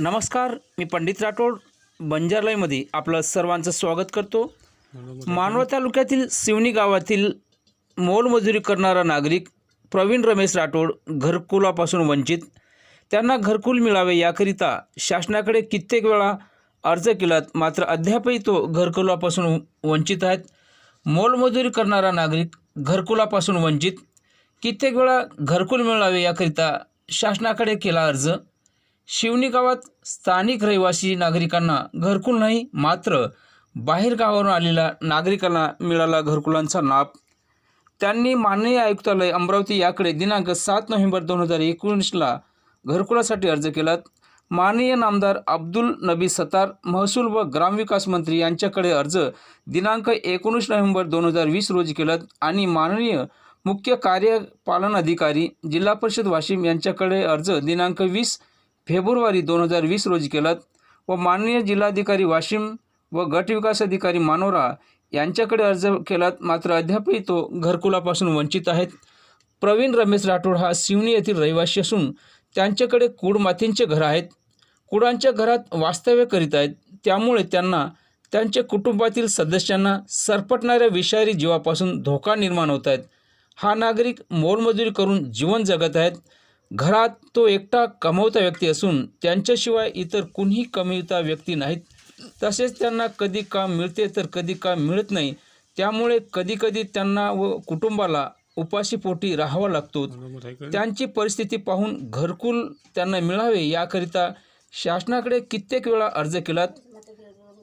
नमस्कार मी पंडित राठोड बंजारलाईमध्ये आपलं सर्वांचं स्वागत करतो. मानवा तालुक्यातील सिवनी गावातील मोलमजुरी करणारा नागरिक प्रवीण रमेश राठोड घरकुलापासून वंचित. त्यांना घरकुल मिळावे याकरिता शासनाकडे कित्येक वेळा अर्ज केलात मात्र अद्यापही तो घरकुलापासून वंचित आहेत. मोलमजुरी करणारा नागरिक घरकुलापासून वंचित. कित्येक वेळा घरकुल मिळावे याकरिता शासनाकडे केला अर्ज. शिवणी गावात स्थानिक रहिवासी नागरिकांना घरकुल नाही मात्र बाहेर गावावरून आलेल्या नागरिकांना मिळाला घरकुलांचा लाभ. त्यांनी माननीय आयुक्तालय अमरावती याकडे दिनांक सात नोव्हेंबर दोन हजार एकोणीसला घरकुलासाठी अर्ज केलात. माननीय नामदार अब्दुल नबी सतार महसूल व ग्रामविकास मंत्री यांच्याकडे अर्ज दिनांक एकोणीस नोव्हेंबर दोन हजार वीस रोजी केलात आणि माननीय मुख्य कार्यपालन अधिकारी जिल्हा परिषद वाशिम यांच्याकडे अर्ज दिनांक वीस फेब्रुवारी दोन हजार वीस रोजी केलात व माननीय जिल्हाधिकारी वाशिम व गटविकास अधिकारी मानोरा यांच्याकडे अर्ज केलात. मात्र अद्यापही तो घरकुलापासून वंचित आहेत. प्रवीण रमेश राठोड हा शिवनी येथील रहिवासी असून त्यांच्याकडे कुडमातींचे घर आहेत. कुडांच्या घरात वास्तव्य करीत आहेत. त्यामुळे त्यांना त्यांच्या कुटुंबातील सदस्यांना सरपटणाऱ्या विषारी जीवापासून धोका निर्माण होत आहेत हा नागरिक मोलमजुरी करून जीवन जगत आहेत. घरात तो एकटा कमवता व्यक्ती असून त्यांच्याशिवाय इतर कुणीही कमवता व्यक्ती नाहीत. तसेच त्यांना कधी काम मिळते तर कधी काम मिळत नाही. त्यामुळे कधीकधी त्यांना व कुटुंबाला उपाशीपोटी राहावा लागतो. त्यांची परिस्थिती पाहून घरकुल त्यांना मिळावे याकरिता शासनाकडे कित्येक वेळा अर्ज केलात.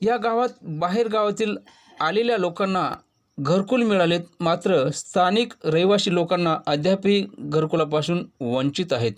या गावात बाहेर गावातील आलेल्या लोकांना घरकुल मिळालेत मात्र स्थानिक रहिवासी लोकांना अद्यापही घरकुलापासून वंचित आहेत.